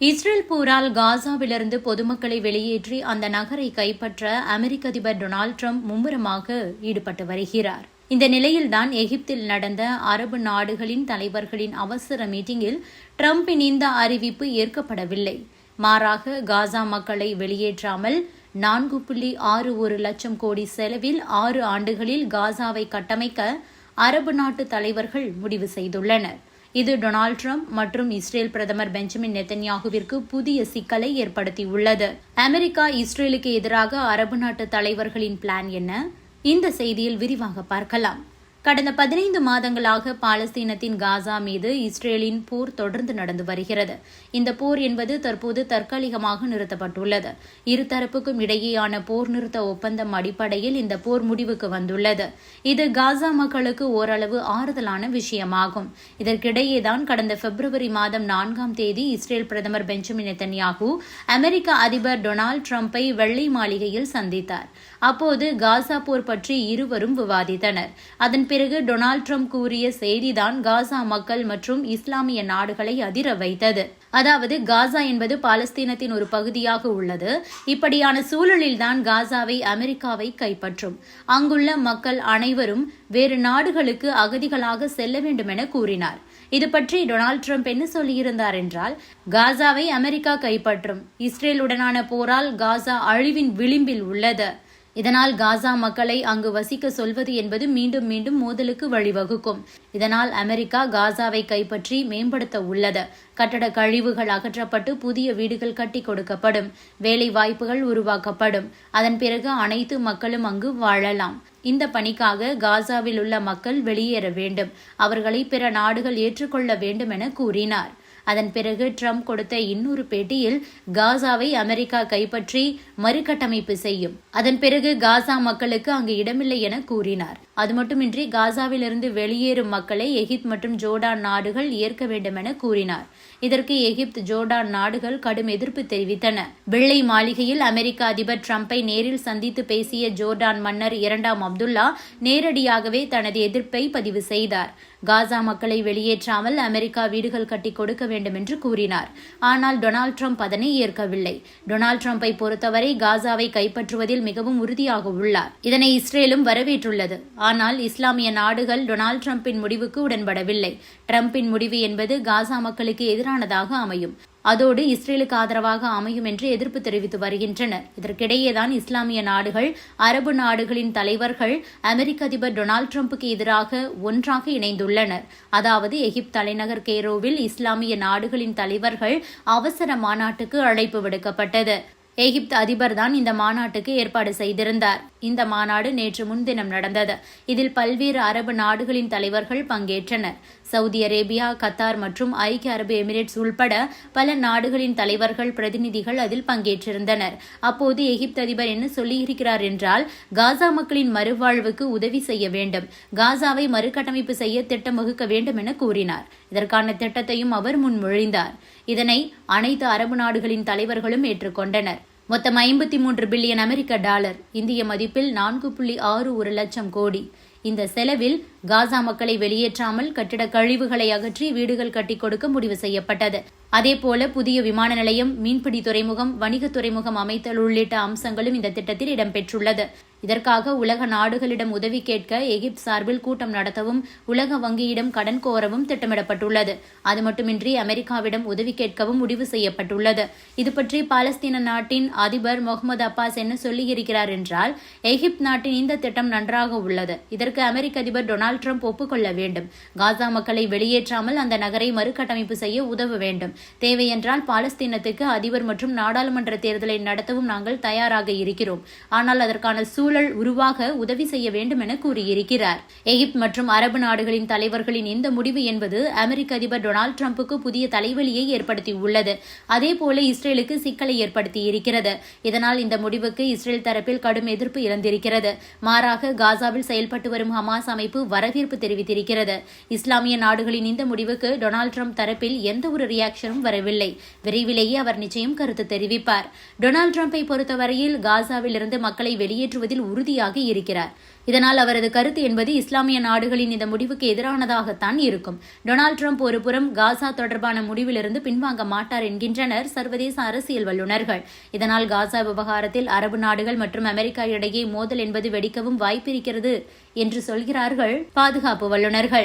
Israel போரால் காசாவிலிருந்து பொதுமக்களை வெளியேற்றி அந்த நகரை கைப்பற்ற அமெரிக்க அதிபர் டொனால்ட் ட்ரம்ப் மும்முரமாக ஈடுபட்டு வருகிறார். இந்த நிலையில்தான் எகிப்தில் நடந்த அரபு நாடுகளின் தலைவர்களின் அவசர மீட்டிங்கில் ட்ரம்பின் இந்த அறிவிப்பு ஏற்கப்படவில்லை. மாறாக காசா மக்களை வெளியேற்றாமல் நான்கு புள்ளி ஆறு ஒரு லட்சம் கோடி செலவில் ஆறு ஆண்டுகளில் காசாவை கட்டமைக்க அரபு நாட்டு தலைவர்கள் முடிவு செய்துள்ளனர். இது டொனால்ட் ட்ரம்ப் மற்றும் இஸ்ரேல் பிரதமர் பெஞ்சமின் நெத்தன்யாகுவிற்கு புதிய சிக்கலை ஏற்படுத்தியுள்ளது. அமெரிக்கா இஸ்ரேலுக்கு எதிராக அரபு நாட்டு தலைவர்களின் பிளான் என்ன? இந்த செய்தியில் விரிவாக பார்க்கலாம். கடந்த பதினைந்து மாதங்களாக பாலஸ்தீனத்தின் காசா மீது இஸ்ரேலின் போர் தொடர்ந்து நடந்து வருகிறது. இந்த போர் என்பது தற்போது தற்காலிகமாக நிறுத்தப்பட்டுள்ளது. இருதரப்புக்கும் இடையேயான போர் நிறுத்த ஒப்பந்தம் அடிப்படையில் இந்த போர் முடிவுக்கு வந்துள்ளது. இது காசா மக்களுக்கு ஓரளவு ஆறுதலான விஷயமாகும். இதற்கிடையேதான் கடந்த பிப்ரவரி மாதம் நான்காம் தேதி இஸ்ரேல் பிரதமர் பெஞ்சமின் நெத்தன்யாகு அமெரிக்க அதிபர் டொனால்டு ட்ரம்பை வெள்ளை மாளிகையில் சந்தித்தார். அப்போது காசா போர் பற்றி இருவரும் விவாதித்தனர். அதன் பிறகு டொனால்ட் ட்ரம்ப் கூறிய செய்திதான் காசா மக்கள் மற்றும் இஸ்லாமிய நாடுகளை அதிர வைத்தது. அதாவது காசா என்பது பாலஸ்தீனத்தின் ஒரு பகுதியாக உள்ளது. இப்படியான சூழலில்தான் காசாவை அமெரிக்காவை கைப்பற்றும். அங்குள்ள மக்கள் அனைவரும் வேறு நாடுகளுக்கு அகதிகளாக செல்ல வேண்டும் என கூறினார். இது பற்றி டொனால்ட் ட்ரம்ப் என்ன சொல்லியிருந்தார் என்றால் காசாவை அமெரிக்கா கைப்பற்றும். இஸ்ரேலுடனான போரால் காசா அழிவின் விளிம்பில் உள்ளது. இதனால் காசா மக்களை அங்கு வசிக்க சொல்வது என்பது மீண்டும் மீண்டும் மோதலுக்கு வழிவகுக்கும். இதனால் அமெரிக்கா காசாவை கைப்பற்றி மேம்படுத்த உள்ளது. கட்டட கழிவுகள் அகற்றப்பட்டு புதிய வீடுகள் கட்டி கொடுக்கப்படும். வேலை வாய்ப்புகள் உருவாக்கப்படும். அதன் பிறகு அனைத்து மக்களும் அங்கு வாழலாம். இந்த பணிக்காக காசாவில் உள்ள மக்கள் வெளியேற வேண்டும். அவர்களை பிற நாடுகள் ஏற்றுக்கொள்ள வேண்டும் என கூறினார். அதன் பிறகு ட்ரம்ப் கொடுத்த இன்னொரு பேட்டியில் காசாவை அமெரிக்கா கைப்பற்றி மறுகட்டமைப்பு செய்யும். அதன் பிறகு காசா மக்களுக்கு அங்கு இடமில்லை என கூறினார். அது மட்டுமின்றி காசாவிலிருந்து வெளியேறும் மக்களை எகிப்த் மற்றும் ஜோர்டான் நாடுகள் ஏற்க வேண்டும் என கூறினார். இதற்கு எகிப்து ஜோர்டான் நாடுகள் கடும் எதிர்ப்பு தெரிவித்தன. வெள்ளை மாளிகையில் அமெரிக்க அதிபர் ட்ரம்பை நேரில் சந்தித்து பேசிய ஜோர்டான் மன்னர் இரண்டாம் அப்துல்லா நேரடியாகவே தனது எதிர்ப்பை பதிவு செய்தார். காசா மக்களை வெளியேற்றாமல் அமெரிக்கா வீடுகள் கட்டி கொடுக்க வேண்டும் என்று கூறினார். ஆனால் டொனால்ட் ட்ரம்ப் அதனை ஏற்கவில்லை. டொனால்ட் ட்ரம்பை பொறுத்தவரை காசாவை கைப்பற்றுவதில் மிகவும் உறுதியாக உள்ளார். இதனை இஸ்ரேலும் வரவேற்றுள்ளது. ஆனால் இஸ்லாமிய நாடுகள் டொனால்ட் ட்ரம்பின் முடிவுக்கு உடன்படவில்லை. ட்ரம்பின் முடிவு என்பது காசா மக்களுக்கு எதிரானதாக அமையும். அதோடு இஸ்ரேலுக்கு ஆதரவாக அமையும் என்று எதிர்ப்பு தெரிவித்து வருகின்றனர். இதற்கிடையேதான் இஸ்லாமிய நாடுகள் அரபு நாடுகளின் தலைவர்கள் அமெரிக்க அதிபர் டொனால்டு டிரம்புக்கு எதிராக ஒன்றாக இணைந்துள்ளனர். அதாவது எகிப்து தலைநகர் கேரோவில் இஸ்லாமிய நாடுகளின் தலைவர்கள் அவசர மாநாட்டுக்கு அழைப்பு விடுக்கப்பட்டது. எகிப்து அதிபர் தான் இந்த மாநாட்டுக்கு ஏற்பாடு செய்திருந்தார். இந்த மாநாடு நேற்று முன்தினம் நடந்தது. இதில் பல்வேறு அரபு நாடுகளின் தலைவர்கள் பங்கேற்றனர். சவுதி அரேபியா கத்தார் மற்றும் ஐக்கிய அரபு எமிரேட்ஸ் உள்பட பல நாடுகளின் தலைவர்கள் பிரதிநிதிகள் அதில் பங்கேற்றிருந்தனர். அப்போது எகிப்து அதிபர் என்ன சொல்லியிருக்கிறார் என்றால் காசா மக்களின் மறுவாழ்வுக்கு உதவி செய்ய வேண்டும். காசாவை மறுகட்டமைப்பு செய்ய திட்டம் வகுக்க வேண்டும் என கூறினார். இதற்கான திட்டத்தையும் அவர் முன்மொழிந்தார். இதனை அனைத்து அரபு நாடுகளின் தலைவர்களும் ஏற்றுக்கொண்டனர். மொத்தம் ஐம்பத்தி மூன்று பில்லியன் அமெரிக்க டாலர். இந்திய மதிப்பில் நான்கு புள்ளி ஆறு ஒரு லட்சம் கோடி. இந்த செலவில் காசா மக்களை வெளியேற்றாமல் கட்டிட கழிவுகளை அகற்றி வீடுகள் கட்டிக் கொடுக்க முடிவு செய்யப்பட்டது. அதேபோல புதிய விமான நிலையம் மீன்பிடி துறைமுகம் வணிக துறைமுகம் அமைத்தல் உள்ளிட்ட அம்சங்களும் இந்த திட்டத்தில் இடம்பெற்றுள்ளது. இதற்காக உலக நாடுகளிடம் உதவி கேட்க எகிப்து சார்பில் கூட்டம் நடத்தவும் உலக வங்கியிடம் கடன் கோரவும் திட்டமிடப்பட்டுள்ளது. அது மட்டுமின்றி அமெரிக்காவிடம் உதவி கேட்கவும் முடிவு செய்யப்பட்டுள்ளது. இது பற்றி பாலஸ்தீன நாட்டின் அதிபர் முகமது அப்பாஸ் என்ன சொல்லியிருக்கிறார் என்றால் எகிப்து நாட்டின் இந்த திட்டம் நன்றாக உள்ளது. இதற்கு அமெரிக்க அதிபர் டொனால்டு ட்ரம்ப் ஒப்புக்கொள்ள வேண்டும். காசா மக்களை வெளியேற்றாமல் அந்த நகரை மறுகட்டமைப்பு செய்ய உதவ வேண்டும். தேவையென்றால் பாலஸ்தீனத்துக்கு அதிபர் மற்றும் நாடாளுமன்ற தேர்தலை நடத்தவும் நாங்கள் தயாராக இருக்கிறோம். ஆனால் அதற்கான சூழல் உருவாக உதவி செய்ய வேண்டும் என கூறியிருக்கிறார். எகிப்து மற்றும் அரபு நாடுகளின் தலைவர்களின் இந்த முடிவு என்பது அமெரிக்க அதிபர் டொனால்டு டிரம்புக்கு புதிய தலைவலியை ஏற்படுத்தியுள்ளது. அதேபோல இஸ்ரேலுக்கு சிக்கலை ஏற்படுத்தி இருக்கிறது இதனால் இந்த முடிவுக்கு இஸ்ரேல் தரப்பில் கடும் எதிர்ப்பு இறந்திருக்கிறது. மாறாக காசாவில் செயல்பட்டு வரும் ஹமாஸ் அமைப்பு வரவேற்பு தெரிவித்திருக்கிறது. இஸ்லாமிய நாடுகளின் இந்த முடிவுக்கு டொனால்டு ட்ரம்ப் தரப்பில் எந்த ஒரு ரியாக்ஷன் அமைச்சரும் வரவில்லை. விரைவிலேயே அவர் நிச்சயம் கருத்து தெரிவிப்பார். டொனால்டு டிரம்பை பொறுத்தவரையில் காசாவிலிருந்து மக்களை வெளியேற்றுவதில் உறுதியாக இருக்கிறார். இதனால் அவரது கருத்து என்பது இஸ்லாமிய நாடுகளின் இந்த முடிவுக்கு எதிரானதாகத்தான் இருக்கும். டொனால்டு ட்ரம்ப் ஒருபுறம் காசா தொடர்பான முடிவிலிருந்து பின்வாங்க மாட்டார் என்கின்றனர் சர்வதேச அரசியல் வல்லுநர்கள் இதனால் காசா விவகாரத்தில் அரபு நாடுகள் மற்றும் அமெரிக்கா இடையே மோதல் என்பது வெடிக்கவும் வாய்ப்பிருக்கிறது என்று சொல்கிறார்கள் பாதுகாப்பு வல்லுநர்கள்.